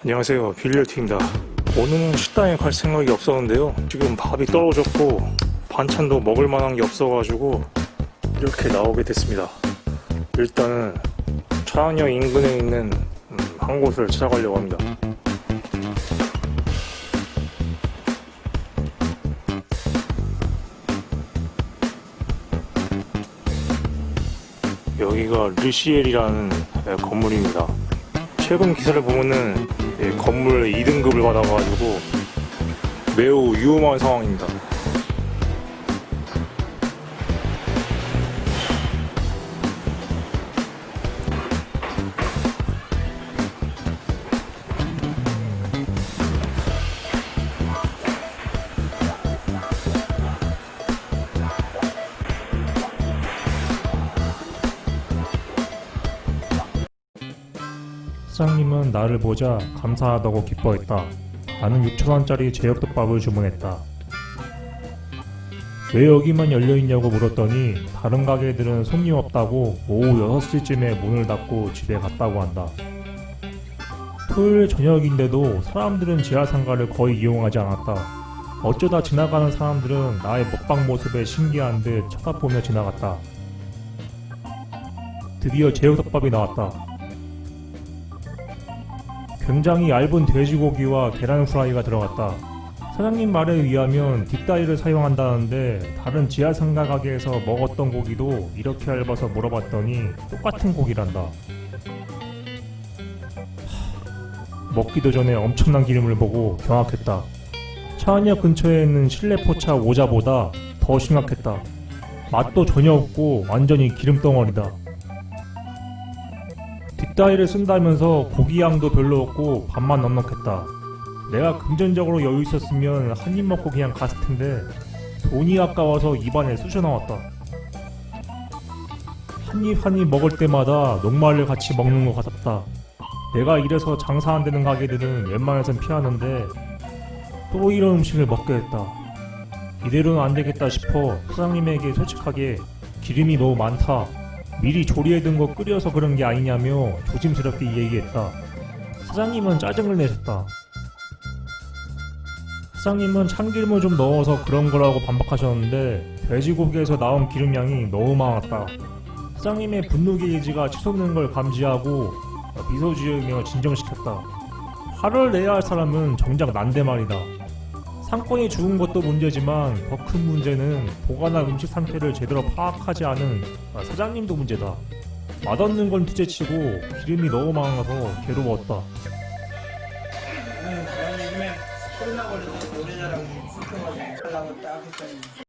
안녕하세요. 빌리얼팀입니다. 오늘은 식당에 갈 생각이 없었는데요. 지금 밥이 떨어졌고 반찬도 먹을 만한 게 없어가지고 이렇게 나오게 됐습니다. 일단은 차안역 인근에 있는 음, 한 곳을 찾아가려고 합니다. 여기가 르시엘이라는 예, 건물입니다 최근 기사를 보면은 예, 건물 2등급을 받아가지고 매우 위험한 상황입니다. 사장님은 나를 보자 감사하다고 기뻐했다. 나는 6천원짜리 제육덮밥을 주문했다. 왜 여기만 열려있냐고 물었더니 다른 가게들은 손님 없다고 오후 6시쯤에 문을 닫고 집에 갔다고 한다. 토요일 저녁인데도 사람들은 지하상가를 거의 이용하지 않았다. 어쩌다 지나가는 사람들은 나의 먹방 모습에 신기한 듯 쳐다보며 지나갔다. 드디어 제육덮밥이 나왔다. 굉장히 얇은 돼지고기와 계란 후라이가 들어갔다. 사장님 말에 의하면 뒷다리를 사용한다는데 다른 지하 상가 가게에서 먹었던 고기도 이렇게 얇아서 물어봤더니 똑같은 고기란다. 하, 먹기도 전에 엄청난 기름을 보고 경악했다. 차안역 근처에 있는 실내 포차 오자보다 더 심각했다. 맛도 전혀 없고 완전히 기름덩어리다. 뒷다리를 쓴다면서 고기 양도 별로 없고 밥만 넉넉했다. 내가 금전적으로 여유 있었으면 한 입 먹고 그냥 갔을 텐데 돈이 아까워서 입안에 쑤셔 나왔다. 한 입 한 입 먹을 때마다 녹말을 같이 먹는 것 같았다. 내가 이래서 장사 안 되는 가게들은 웬만해선 피하는데 또 이런 음식을 먹게 됐다. 이대로는 안 되겠다 싶어 사장님에게 솔직하게 기름이 너무 많다. 미리 조리해둔 거 끓여서 그런 게 아니냐며 조심스럽게 얘기했다. 사장님은 짜증을 내셨다. 사장님은 참기름을 좀 넣어서 그런 거라고 반박하셨는데 돼지고기에서 나온 기름량이 너무 많았다. 사장님의 분노 게이지가 치솟는 걸 감지하고 미소 지으며 진정시켰다. 화를 내야 할 사람은 정작 난데 말이다. 상권이 죽은 것도 문제지만 더 큰 문제는 보관한 음식 상태를 제대로 파악하지 않은 사장님도 문제다. 맛없는 건 둘째치고 기름이 너무 많아서 괴로웠다. 딱 했더니